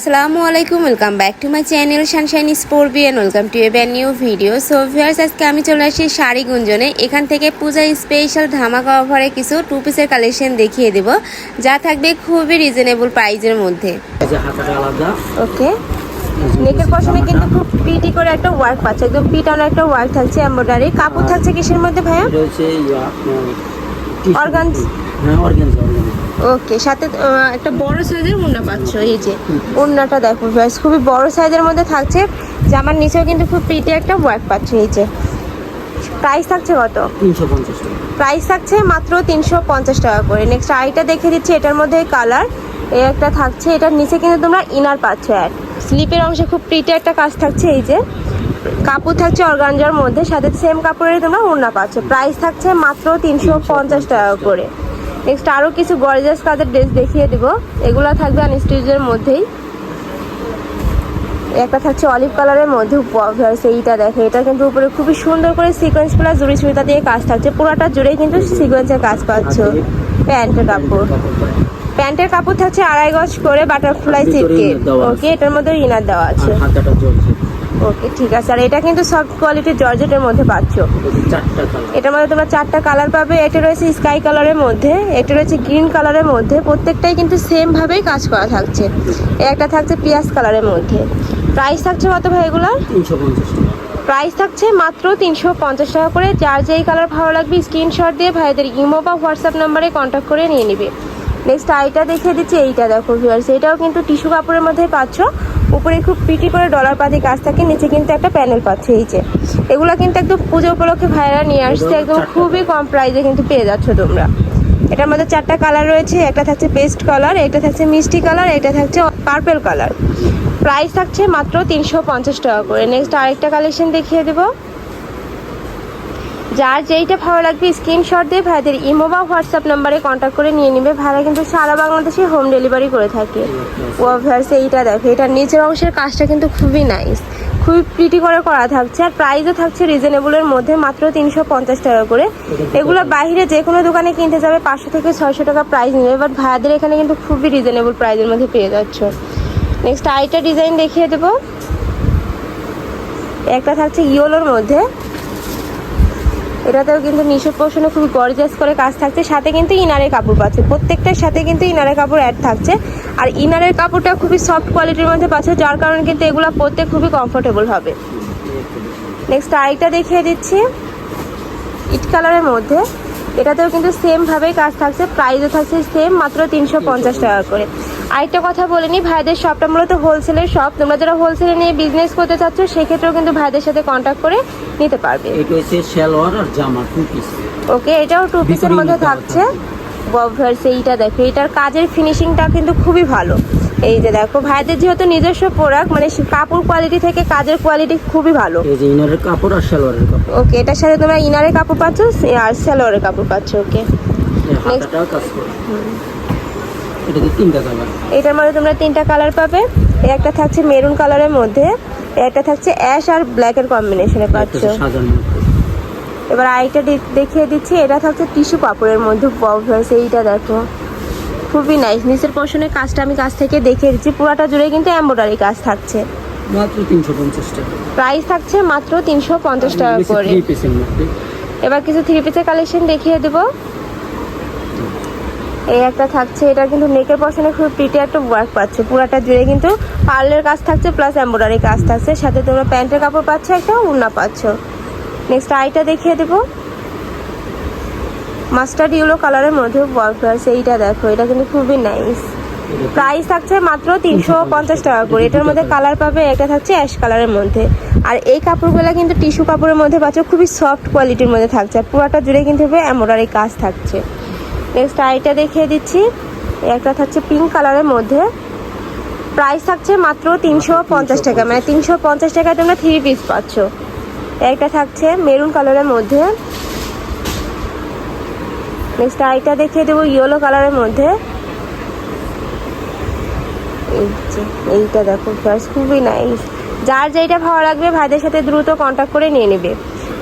আসসালামু আলাইকুম welcome back to my channel Sunshine স্পোর্বি and welcome to a brand new video so viewers আজকে আমি চলে আসি শাড়ি গুঞ্জনে। এখান থেকে পূজা স্পেশাল ধামাকা অফারে কিছু টু পিসের কালেকশন দেখিয়ে দেব যা থাকবে খুবই রিজনেবল প্রাইজের মধ্যে। ওকে। নেকের পশনে কিন্তু খুব পিটি করে একটা ওয়ার্ক পাচ্ছে একদম পিটানো একটা ওয়ার্ক থাকছে এমব্রয়ডারি কাপড় থাকছে কিসের মধ্যে ভাইয়া? রয়েছে Organs? হ্যাঁ ওকে সাথে একটা বড় সাইজের ওড়না পাচ্ছ এই যে। ওড়নাটা দেখো ব্যাস খুবই বড় সাইজের মধ্যে থাকছে। জামার নিচেও কিন্তু খুব প্রিটি একটা ওয়ার্ক পাচ্ছ এই যে। প্রাইস থাকছে কত? প্রাইস থাকছে মাত্র তিনশো পঞ্চাশ টাকা করে। নেক্সট আইটা দেখে দিচ্ছি এটার মধ্যে কালার এই একটা থাকছে এটার নিচে কিন্তু তোমরা ইনার পাচ্ছ অ্যাড স্লিপের অংশে খুব প্রিটি একটা কাজ থাকছে এই যে। কাপড় থাকছে অর্গানজার মধ্যে সাথে সেম কাপড়ের তোমরা ওড়না পাচ্ছ। প্রাইস থাকছে মাত্র তিনশো পঞ্চাশ টাকা করে। নেক্সট আরও কিছু গর্জাস কাজের ড্রেস দেখিয়ে দিব। এগুলো থাকবে আনস্টিচের মধ্যেই। একটা থাকছে অলিভ কালারের মধ্যে এইটা দেখে। এটা কিন্তু উপরে খুবই সুন্দর করে সিকোয়েন্স প্লাস জুড়ি সুতা দিয়ে কাজ থাকছে। পুরোটা জুড়েই কিন্তু সিকোয়েন্সের কাজ পাচ্ছ। প্যান্টের কাপড়। প্যান্টের কাপড় থাকছে আড়াই গজ করে বাটারফ্লাই সিল্কের। ওকে এটার মধ্যে ইনার দেওয়া আছে। ওকে ঠিক আছে। আর এটা কিন্তু সফট কোয়ালিটির জর্জেটের মধ্যে পাচ্ছ। এটার মধ্যে তোমরা চারটা কালার পাবে। এটা রয়েছে স্কাই কালারের মধ্যে। এটা রয়েছে গ্রিন কালারের মধ্যে। প্রত্যেকটাই কিন্তু সেম ভাবেই কাজ করা থাকছে। একটা থাকছে পিয়াজ কালারের মধ্যে। প্রাইস থাকছে কত ভাই এগুলোর? প্রাইস থাকছে মাত্র তিনশো পঞ্চাশ টাকা করে। যার যেই কালার ভালো লাগবে স্ক্রিনশট দিয়ে ভাইদের ইমো বা হোয়াটসঅ্যাপ নাম্বারে কন্ট্যাক্ট করে নিয়ে নিবে। নেক্সট আইটা দেখিয়ে দিচ্ছি এইটা দেখো ভিউয়ার্স এটাও কিন্তু টিস্যু কাপড়ের মধ্যে পাচ্ছ। উপরে খুব পিটি করে ডলার পাতি কাজ থাকে নিচে কিন্তু একটা প্যানেল পাচ্ছ এই যে। এগুলো কিন্তু একদম পুজো উপলক্ষে ভাইরা নিয়ে আসছে একদম খুবই কম প্রাইসে কিন্তু পেয়ে যাচ্ছ তোমরা। এটার মধ্যে চারটা কালার রয়েছে একটা থাকছে পেস্ট কালার এটা থাকছে মিষ্টি কালার এটা থাকছে পার্পেল কালার প্রাইস থাকছে মাত্র তিনশো পঞ্চাশ টাকা করে। নেক্সট আরেকটা কালেকশন দেখিয়ে দেবো। যার যেইটা ভালো লাগবে স্ক্রিনশট দিয়ে ভাইদের ইমো বা হোয়াটসঅ্যাপ নাম্বারে কন্ট্যাক্ট করে নিয়ে নেবে। ভাইরা কিন্তু সারা বাংলাদেশে হোম ডেলিভারি করে থাকে। ও ভার্স এইটা দেখো এটার নিচের অংশের কাজটা কিন্তু খুবই নাইস খুবই প্রিটি করে করা থাকছে আর প্রাইসও থাকছে রিজনেবলের মধ্যে মাত্র তিনশো পঞ্চাশ টাকা করে। এগুলো বাইরে যে কোনো দোকানে কিনতে যাবে, পাঁচশো থেকে ছয়শো টাকা প্রাইস নেবে বাট ভাইয়াদের এখানে কিন্তু খুবই রিজনেবল প্রাইসের মধ্যে পেয়ে যাচ্ছ। নেক্সট আইটা ডিজাইন দেখিয়ে দেবো। একটা থাকছে ইয়োলোর মধ্যে। এটাতেও কিন্তু নিশো পোষণে খুবই গর্জাস করে কাজ থাকছে। সাথে কিন্তু ইনারের কাপড় পাচ্ছে। প্রত্যেকটার সাথে কিন্তু ইনারের কাপড় অ্যাড থাকছে। আর ইনারের কাপড়টা খুবই সফট কোয়ালিটির মধ্যে পাচ্ছে, যার কারণে কিন্তু এগুলো পরতে খুবই কমফোর্টেবল হবে। নেক্সট আরেকটা দেখিয়ে দিচ্ছি। ইট কালারের মধ্যে। এটাতেও কিন্তু সেম ভাবেই কাজ থাকছে প্রাইসও থাকছে সেম মাত্র তিনশো পঞ্চাশ টাকা করে। আরেকটা কথা বলে নিই ভাইদের শপটা মূলত হোলসেলের শপ তোমরা যারা হোলসেলে নিয়ে বিজনেস করতে চাচ্ছ সেক্ষেত্রেও কিন্তু ভাইদের সাথে কন্ট্যাক্ট করে নিতে পারবে। এটা হচ্ছে সালোয়ার আর জামা টু পিস ওকে এটাও টু পিসের মধ্যে থাকছে। বভার্স এইটা দেখো এটার কাজের ফিনিশিংটা কিন্তু খুবই ভালো। এই যে দেখো ভাইদের যেহেতু নিজস্ব প্রোডাক্ট মানে কাপড় কোয়ালিটি থেকে কাজের কোয়ালিটি খুবই ভালো। এই যে ইনারের কাপড় আর সালোয়ারের কাপড়। ওকে এটার সাথে তোমরা ইনারের কাপড় পাচ্ছ আর সালোয়ারের কাপড় পাচ্ছ ওকে তিনটা কালার এটার মধ্যে তোমরা তিনটা কালার পাবে। একটা থাকছে মেরুন কালারের মধ্যে একটা থাকছে অ্যাশ আর ব্ল্যাকের কম্বিনেশনে পাচ্ছ। এবার আরেকটা দেখিয়ে দিচ্ছি এটা থাকছে টিস্যু কাপড়ের মধ্যে এইটা দেখো। খুবই নাইস নিচের পোর্শনে কাজটা আমি কাছ থেকে দেখে এসেছি পুরাটা জুড়ে কিন্তু এম্ব্রয়ডারি কাজ থাকছে। মাত্র তিনশো পঞ্চাশ টাকা। প্রাইস থাকছে মাত্র তিনশো পঞ্চাশ টাকা করে। এবার কিছু থ্রি পিসের কালেকশন দেখিয়ে দেবো। এই একটা থাকছে এটা কিন্তু নেকের পশনে খুব প্রিটি একটা ওয়ার্ক পাচ্ছে। পুরাটা জুড়ে কিন্তু পার্লের কাজ থাকছে প্লাস এম্ব্রয়ডারি কাজ থাকছে। সাথে তোমরা প্যান্টের কাপড় পাচ্ছ একটা উন্না পাচ্ছ। নেক্সট আইটা দেখিয়ে দেবো। মাস্টার্ড ইউলো কালারের মধ্যে ওয়ার্ক আছে এইটা দেখো, এটা কিন্তু খুবই নাইস প্রাইস থাকছে মাত্র তিনশো পঞ্চাশ টাকা করে। এটার মধ্যে কালার পাবে, একটা থাকছে অ্যাশ কালারের মধ্যে। আর এই কাপড়গুলো কিন্তু টিস্যু কাপড়ের মধ্যে পাচ্ছ, খুবই সফট কোয়ালিটির মধ্যে থাকছে। আর পুরাটা জুড়ে কিন্তু এমব্রয়ডারি কাজ থাকছে। নেক্সট আইটা দেখিয়ে দিচ্ছি। একটা থাকছে পিঙ্ক কালারের মধ্যে। প্রাইস থাকছে মাত্র তিনশো পঞ্চাশ টাকা। মানে তিনশো পঞ্চাশ টাকায় তোমরা থ্রি পিস পাচ্ছ। একটা থাকছে মেরুন কালারের মধ্যে। নেক্সট আইটা দেখিয়ে দেবো ইয়েলো কালারের মধ্যে। এই যে এইটা দেখো ফার্স্ট খুবই নাইস যার যেইটা ভালো লাগবে ভাইদের সাথে দ্রুত কন্ট্যাক্ট করে নিয়ে নেবে।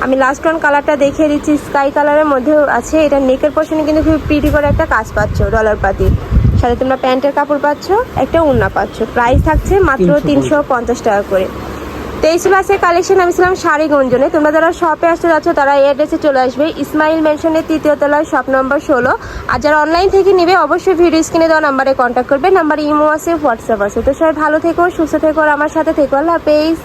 আমি লাস্ট ওয়ান কালারটা দেখিয়ে দিচ্ছি স্কাই কালারের মধ্যেও আছে। এটা নেকের পোর্শনে কিন্তু খুবই প্রিটি করে একটা কাজ পাচ্ছ ডলার পাতি সাথে তোমরা প্যান্টের কাপড় পাচ্ছ একটা উন্না পাচ্ছ। প্রাইস থাকছে মাত্র তিনশো পঞ্চাশ টাকা করে। তেইশ মাসের কালেকশন আমি ছিলাম শাড়ি গঞ্জনে তোমরা যারা শপে আসতে যাচ্ছ, তারা এই অ্যাড্রেসে চলে আসবে। ইসমাইল মেনশনের তৃতীয় তলায় শপ নম্বর ষোলো। আর যারা অনলাইন থেকে নেবে, অবশ্যই ভিডিও স্ক্রিনে দেওয়া নাম্বারে কন্ট্যাক্ট করবে। নাম্বার ইমো আছে হোয়াটসঅ্যাপ আছে। তো সবাই ভালো থেকো, সুস্থ থেকো, আর আমার সাথে থেকো। আল্লাহ হাফেজ।